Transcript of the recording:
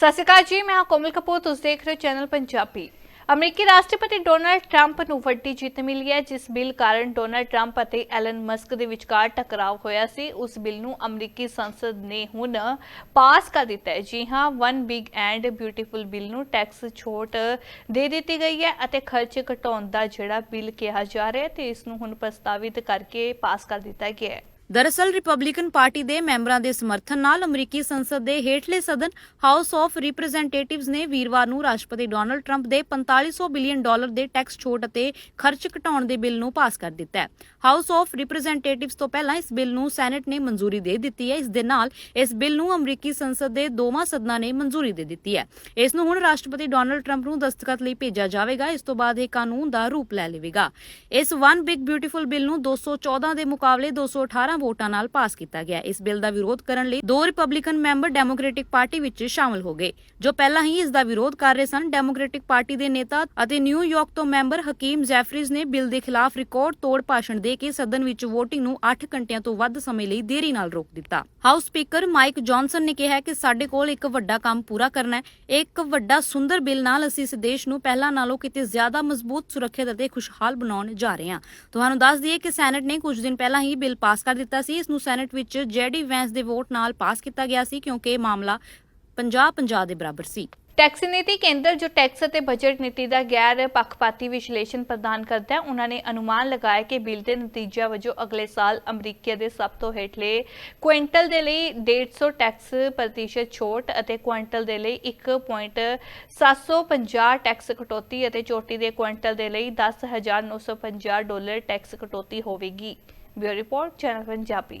ਸਤਿ ਸ਼੍ਰੀ ਅਕਾਲ ਜੀ, ਮੈਂ ਹਾਂ ਕੋਮਲ ਕਪੂਰ, ਤੁਸੀਂ ਦੇਖ ਰਹੇ ਹੋ ਚੈਨਲ ਪੰਜਾਬੀ। ਅਮਰੀਕੀ ਰਾਸ਼ਟਰਪਤੀ ਡੋਨਲਡ ਟਰੰਪ ਨੂੰ ਵੱਡੀ ਜਿੱਤ ਮਿਲੀ ਹੈ, ਜਿਸ ਬਿੱਲ ਕਾਰਨ ਡੋਨਲਡ ਟਰੰਪ ਅਤੇ ਐਲਨ ਮਸਕ ਦੇ ਵਿਚਕਾਰ ਟਕਰਾਅ ਹੋਇਆ ਸੀ। ਉਸ ਬਿੱਲ ਨੂੰ ਅਮਰੀਕੀ ਸੰਸਦ ਨੇ ਹੁਣ ਪਾਸ ਕਰ ਦਿੱਤਾ ਹੈ। ਜੀ ਹਾਂ one big and beautiful bill ਨੂੰ ਟੈਕਸ ਛੋਟ ਦੇ ਦਿੱਤੀ ਗਈ ਹੈ ਅਤੇ ਖਰਚ ਘਟਾਉਣ ਦਾ ਜਿਹੜਾ ਬਿੱਲ ਕਿਹਾ ਜਾ ਰਿਹਾ ਹੈ ਤੇ ਇਸ ਨੂੰ ਹੁਣ ਪ੍ਰਸਤਾਵਿਤ ਕਰਕੇ ਪਾਸ ਕਰ ਦਿੱਤਾ ਗਿਆ ਹੈ। ਦਰਅਸਲ ਰਿਪਬਲਿਕਨ ਪਾਰਟੀ ਦੇ ਮੈਂਬਰਾਂ ਦੇ ਸਮਰਥਨ ਨਾਲ ਅਮਰੀਕੀ ਸੰਸਦ ਦੇ ਹੇਠਲੇ ਸਦਨ ਹਾਊਸ ਆਫ ਰਿਪਰੈਜ਼ੈਂਟੇਟਿਵਸ ਨੇ ਵੀਰਵਾਰ ਨੂੰ ਰਾਸ਼ਟਰਪਤੀ ਡੋਨਾਲਡ ਟਰੰਪ ਦੇ 4500 ਬਿਲੀਅਨ ਡਾਲਰ ਦੇ ਟੈਕਸ ਛੋਟ ਅਤੇ ਖਰਚ ਘਟਾਉਣ ਦੇ ਬਿੱਲ ਨੂੰ ਪਾਸ ਕਰ ਦਿੱਤਾ ਹੈ। ਹਾਊਸ ਆਫ ਰਿਪਰੈਜ਼ੈਂਟੇਟਿਵਸ ਤੋਂ ਪਹਿਲਾਂ ਇਸ ਬਿੱਲ ਨੂੰ ਸੈਨੇਟ ਨੇ ਮਨਜ਼ੂਰੀ ਦੇ ਦਿੱਤੀ ਹੈ। ਇਸ ਦੇ ਨਾਲ ਇਸ ਬਿੱਲ ਨੂੰ ਅਮਰੀਕੀ ਸੰਸਦ ਦੇ ਦੋਵਾਂ ਸਦਨਾਂ ਨੇ ਮਨਜ਼ੂਰੀ ਦੇ ਦਿੱਤੀ ਹੈ। ਇਸ ਨੂੰ ਹੁਣ ਰਾਸ਼ਟਰਪਤੀ ਡੋਨਲਡ ਟਰੰਪ ਨੂੰ ਦਸਤਖਤ ਲਈ ਭੇਜਿਆ ਜਾਵੇਗਾ। ਇਸ ਤੋਂ ਬਾਅਦ ਇਹ ਕਾਨੂੰਨ ਦਾ ਰੂਪ ਲੈ ਲਵੇਗਾ। ਇਸ ਵਨ ਬਿਗ ਬਿਊਟੀਫੁਲ ਬਿੱਲ ਨੂੰ 214 ਦੇ ਮੁਕਾਬਲੇ 218 ਵੋਟਾਂ ਨਾਲ ਪਾਸ ਕੀਤਾ ਗਿਆ। ਇਸ ਬਿੱਲ ਦਾ ਵਿਰੋਧ ਕਰਨ ਲਈ ਦੋ ਰਿਪਬਲਿਕਨ ਮੈਂਬਰ ਡੈਮੋਕ੍ਰੈਟਿਕ ਪਾਰਟੀ ਵਿੱਚ ਸ਼ਾਮਲ ਹੋ ਗਏ। ਜੋ ਪਹਿਲਾਂ ਹੀ ਇਸ ਦਾ ਵਿਰੋਧ ਕਰ ਰਹੇ ਸਨ ਡੈਮੋਕ੍ਰੈਟਿਕ ਪਾਰਟੀ ਦੇ ਨੇਤਾ ਅਤੇ ਨਿਊਯਾਰਕ ਤੋਂ ਮੈਂਬਰ ਹਕੀਮ ਜੈਫਰੀਜ਼ ਨੇ ਬਿੱਲ ਦੇ ਖਿਲਾਫ ਰਿਕਾਰਡ ਤੋੜ ਭਾਸ਼ਣ ਦੇ ਕੇ ਸਦਨ ਵਿੱਚ VOTING ਨੂੰ 8 ਘੰਟਿਆਂ ਤੋਂ ਵੱਧ ਸਮੇਂ ਲਈ ਦੇਰੀ ਨਾਲ ਰੋਕ ਦਿੱਤਾ। ਹਾਊਸ ਸਪੀਕਰ ਮਾਈਕ ਜੌਨਸਨ ਨੇ ਕਿਹਾ ਕਿ ਸਾਡੇ ਕੋਲ ਇੱਕ ਵੱਡਾ ਕੰਮ ਪੂਰਾ ਕਰਨਾ ਹੈ। ਇੱਕ ਵੱਡਾ ਸੁੰਦਰ ਬਿੱਲ ਨਾਲ ਅਸੀਂ ਇਸ ਦੇਸ਼ ਨੂੰ ਪਹਿਲਾਂ ਨਾਲੋਂ ਕਿਤੇ ਜ਼ਿਆਦਾ ਮਜ਼ਬੂਤ, ਸੁਰੱਖਿਅਤ ਅਤੇ ਖੁਸ਼ਹਾਲ ਬਣਾਉਣ ਜਾ ਰਹੇ ਹਾਂ। ਤੁਹਾਨੂੰ ਦੱਸ ਦਈਏ ਕਿ ਸੈਨੇਟ ਨੇ ਕੁਝ ਦਿਨ ਪਹਿਲਾਂ ਹੀ ਬਿੱਲ ਪਾਸ ਕਰ ਦਿੱਤਾ ਸੀ। ਇਸ ਨੂੰ ਸੈਨੇਟ ਵਿੱਚ ਜੈਡੀ ਵੈਂਸ ਦੇ ਵੋਟ ਨਾਲ ਪਾਸ ਕੀਤਾ ਗਿਆ ਸੀ ਕਿਉਂਕਿ ਇਹ ਮਾਮਲਾ 50-50 ਦੇ ਬਰਾਬਰ ਸੀ। ਟੈਕਸ ਨੀਤੀ ਕੇਂਦਰ ਜੋ ਟੈਕਸ ਅਤੇ ਬਜਟ ਨੀਤੀ ਦਾ ਗੈਰ ਪੱਖਪਾਤੀ ਵਿਸ਼ਲੇਸ਼ਣ ਪ੍ਰਦਾਨ ਕਰਦਾ ਹੈ, ਉਹਨਾਂ ਨੇ ਅਨੁਮਾਨ ਲਗਾਇਆ ਕਿ ਬਿੱਲ ਦੇ ਨਤੀਜਿਆਂ ਵਜੋਂ ਅਗਲੇ ਸਾਲ ਅਮਰੀਕਾ ਦੇ ਸਭ ਤੋਂ ਹੇਠਲੇ ਕੁਇੰਟਲ ਦੇ ਲਈ 150 ਟੈਕਸ ਪ੍ਰਤੀਸ਼ਤ ਛੋਟ ਅਤੇ ਕੁਇੰਟਲ ਦੇ ਲਈ 1.750 ਟੈਕਸ ਕਟੌਤੀ ਅਤੇ ਚੋਟੀ ਦੇ ਕੁਇੰਟਲ ਦੇ ਲਈ 10950 ਡਾਲਰ ਟੈਕਸ ਕਟੌਤੀ ਹੋਵੇਗੀ। Bureau report, channel Punjabi.